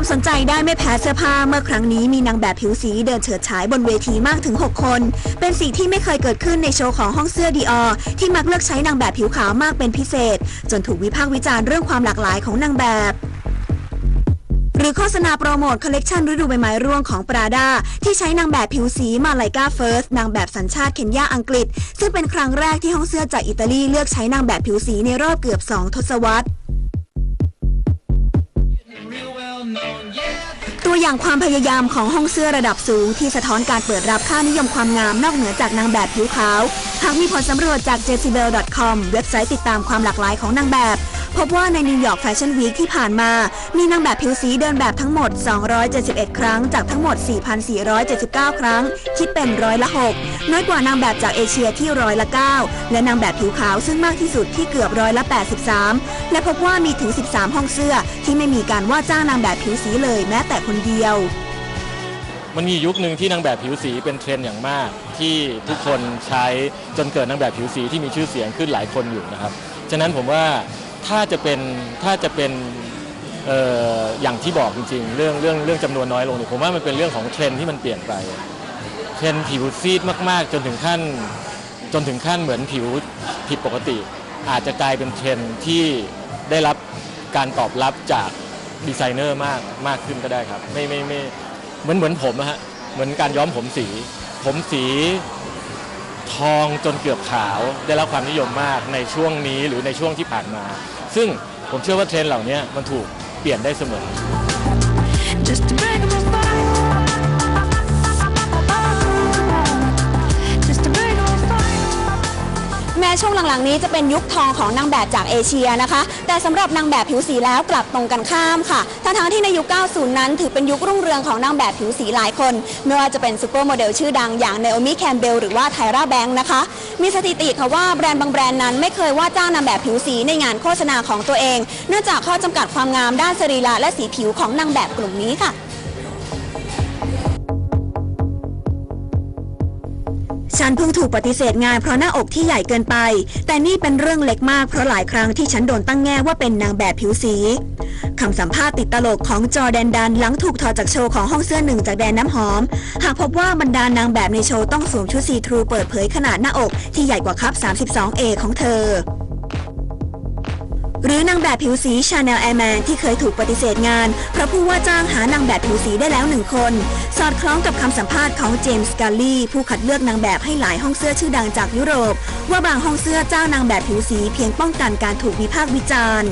ความสนใจได้ไม่แพ้เสื้อผ้าเมื่อครั้งนี้มีนางแบบผิวสีเดินเฉิดฉายบนเวทีมากถึง 6 คน เป็นสิ่งที่ไม่เคยเกิดขึ้นในโชว์ของห้องเสื้อดีออที่มักเลือกใช้นางแบบผิวขาวมากเป็นพิเศษ จนถูกวิพากษ์วิจารณ์เรื่องความหลากหลายของนางแบบหรือโฆษณาโปรโมทคอลเลกชันฤดูใบไม้ร่วงของปราดาที่ใช้นางแบบผิวสีมาไลกาเฟิร์สนางแบบสัญชาติเคนยาอังกฤษ ซึ่งเป็นครั้งแรกที่ห้องเสื้อจากอิตาลีเลือกใช้นางแบบผิวสีในรอบเกือบ 2 ทศวรรษ ตัวอย่างความพยายามของห้องเสื้อระดับสูง ที่สะท้อนการเปิดรับค่านิยมความงามนอกเหนือจากนางแบบผิวขาว หากมีผลสำรวจจาก jezebel.com เว็บไซต์ติดตามความหลากหลายของนางแบบ พบว่าในนิวยอร์กแฟชั่นวีคที่ผ่านมา มีนางแบบผิวสีเดินแบบทั้งหมด 271 ครั้งจากทั้งหมด 4,479 ครั้ง คิดเป็นร้อยละ 6 น้อยกว่านางแบบจากเอเชียที่ร้อยละ 9 และนางแบบผิวขาวซึ่งมากที่สุดที่เกือบร้อยละ 83 และพบว่ามีถึง 13 ห้องเสื้อที่ไม่มีการว่าจ้างนางแบบผิวสีเลยแม้แต่คนเดียวมันมียุคหนึ่งที่นางแบบผิวสีเป็นเทรนด์อย่างมาก ที่ทุกคนใช้จนเกิดนางแบบผิวสีที่มีชื่อเสียงขึ้นหลายคนอยู่นะครับ ฉะนั้นผมว่า ถ้าจะเป็นถ้าจะเป็นเอออย่างที่บอกจริง ๆ เรื่องเรื่องเรื่องจำนวนน้อยลงเนี่ยผมว่ามันเป็นเรื่องของเทรนที่มันเปลี่ยนไปเทรนผิวซีดมากๆ จนถึงขั้นจนถึงขั้นเหมือนผิวผิดปกติ อาจจะกลายเป็นเทรนที่ได้รับการตอบรับจากดีไซเนอร์มากมากขึ้นก็ได้ครับ ไม่ไม่ไม่เหมือนเหมือนผมนะฮะเหมือนการย้อมผมสี ผมสี ทองจนเกือบขาวได้รับความนิยมมากในช่วงนี้หรือในช่วงที่ผ่านมา ซึ่งผมเชื่อว่าเทรนด์เหล่านี้มันถูกเปลี่ยนได้เสมอ ช่วงหลังๆนี้จะเป็นยุคทองของนางแบบจากเอเชียนะคะ แต่สำหรับนางแบบผิวสีแล้วกลับตรงกันข้ามค่ะทั้งๆที่ในยุค 90 นั้น ถือเป็นยุครุ่งเรืองของนางแบบผิวสีหลายคน ไม่ว่าจะเป็นซูเปอร์โมเดลชื่อดังอย่างเนโอมิแคมเบลหรือว่าไทราแบงค์นะคะ มีสถิติค่ะว่าแบรนด์บางแบรนด์นั้นไม่เคยว่าจ้างนางแบบผิวสีในงานโฆษณาของตัวเอง เนื่องจากข้อจำกัดความงามด้านสรีระและสีผิวของนางแบบกลุ่มนี้ค่ะ ฉันเพิ่งถูกปฏิเสธงานเพราะหน้าอกที่ใหญ่เกินไป แต่นี่เป็นเรื่องเล็กมากเพราะหลายครั้งที่ฉันโดนตั้งแง่ว่าเป็นนางแบบผิวสีคำสัมภาษณ์ติดตลกของจอแดนดันหลังถูกถอดจากโชว์ของห้องเสื้อหนึ่งจากแดนน้ำหอม หากพบว่าบรรดานางแบบในโชว์ต้องสวมชุดซีทรูเปิดเผยขนาดหน้าอกที่ใหญ่กว่าคับ 32A ของเธอ หรือนางแบบผิวสีชาแนลแอร์แมนที่เคยถูกปฏิเสธงาน เพราะผู้ว่าจ้างหานางแบบผิวสีได้แล้วหนึ่งคน สอดคล้องกับคำสัมภาษณ์ของเจมส์กาลลี่ ผู้คัดเลือกนางแบบให้หลายห้องเสื้อชื่อดังจากยุโรป ว่าบางห้องเสื้อจ้างนางแบบผิวสีเพียงป้องกันการถูกวิพากษ์วิจารณ์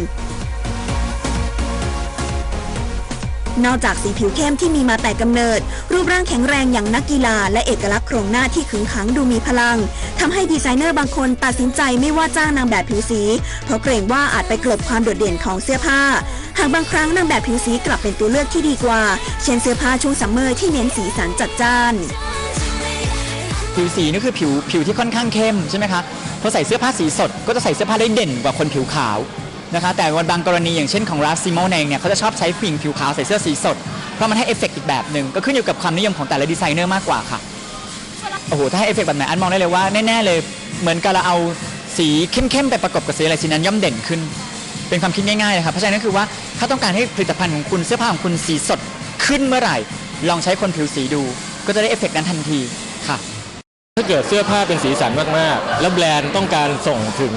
นอกจากสีผิวเข้มที่มีมาแต่กำเนิด รูปร่างแข็งแรงอย่างนักกีฬา และเอกลักษณ์โครงหน้าที่ขึงขังดูมีพลังทำให้ดีไซเนอร์บางคนตัดสินใจไม่ว่าจ้างนางแบบผิวสี เพราะเกรงว่าอาจไปกลบความโดดเด่นของเสื้อผ้า หากบางครั้งนางแบบผิวสีกลับเป็นตัวเลือกที่ดีกว่า เช่นเสื้อผ้าช่วงซัมเมอร์ที่เน้นสีสันจัดจ้านผิวสีนี่คือผิวผิวที่ค่อนข้างเข้มใช่ไหมคะพอใส่เสื้อผ้าสีสดก็จะใส่เสื้อผ้าได้เด่นกว่าคนผิวขาว นะคะแต่วันบางกรณีอย่างเช่นของราซิโมเองเนี่ยเขาจะชอบใช้ผู้หญิงผิวขาวใส่เสื้อสีสด เพราะมันให้เอฟเฟกต์อีกแบบหนึ่งก็ขึ้นอยู่กับความนิยมของแต่ละดีไซเนอร์มากกว่าค่ะโอ้โหถ้าให้เอฟเฟกต์แบบไหนอันมองได้เลยว่าแน่ๆเลยเหมือนกับเราเอาสีเข้มๆไปประกบกับสีอะไรสีนั้นย่อมเด่นขึ้น เป็นความคิดง่ายๆเลยครับเพราะฉะนั้นก็คือว่าถ้าต้องการให้ผลิตภัณฑ์ของคุณเสื้อผ้าของคุณสีสดขึ้นเมื่อไหร่ ลองใช้คนผิวสีดู ก็จะได้เอฟเฟกต์นั้นทันทีค่ะ ถ้าเกิดเสื้อผ้าเป็นสีสันมากๆ แล้วแบรนด์ต้องการส่งถึง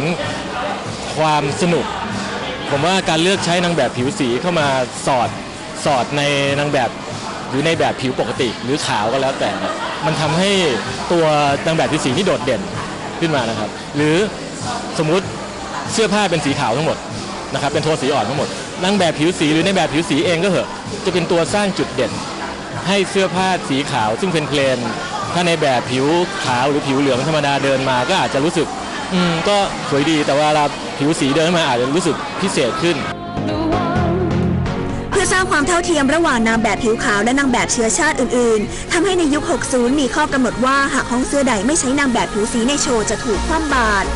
ความสนุก ผมว่าการเลือกใช้นางแบบผิวสีเข้ามาสอดสอดในนางแบบหรือในแบบผิวปกติหรือขาวก็แล้วแต่ มันทำให้ตัวนางแบบผิวสีที่โดดเด่นขึ้นมานะครับ หรือสมมุติเสื้อผ้าเป็นสีขาวทั้งหมดนะครับเป็นโทนสีอ่อนทั้งหมดนางแบบผิวสีหรือในแบบผิวสีเองก็เหอะจะเป็นตัวสร้างจุดเด่น ให้เสื้อผ้าสีขาวซึ่งเป็นเพลนถ้าในแบบผิวขาวหรือผิวเหลืองธรรมดาเดินมาก็อาจจะรู้สึก อืมก็สวยดีแต่ว่าเราผิวสีเดินมาอาจจะรู้สึกพิเศษขึ้น เพื่อสร้างความเท่าเทียมระหว่างนางแบบผิวขาวและนางแบบเชื้อชาติอื่นๆ ทำให้ในยุค 60 มีข้อกำหนดว่าหากห้องเสื้อใดไม่ใช้นางแบบผิวสีในโชว์จะถูกคว่ำบาตร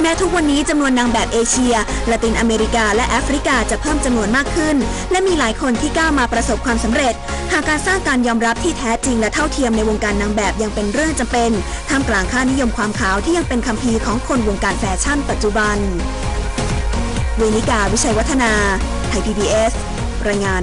แม้ทุกวันนี้จำนวนนางแบบเอเชียละตินอเมริกาและแอฟริกาจะเพิ่มจำนวนมากขึ้น และมีหลายคนที่ก้าวมาประสบความสำเร็จ หากการสร้างการยอมรับที่แท้จริงและเท่าเทียมในวงการนางแบบยังเป็นเรื่องจำเป็นท่ามกลางค่านิยมความขาวที่ยังเป็นคัมภีของคนวงการแฟชั่นปัจจุบันเวนิกาวิชัยวัฒนา ไทย PBS รายงาน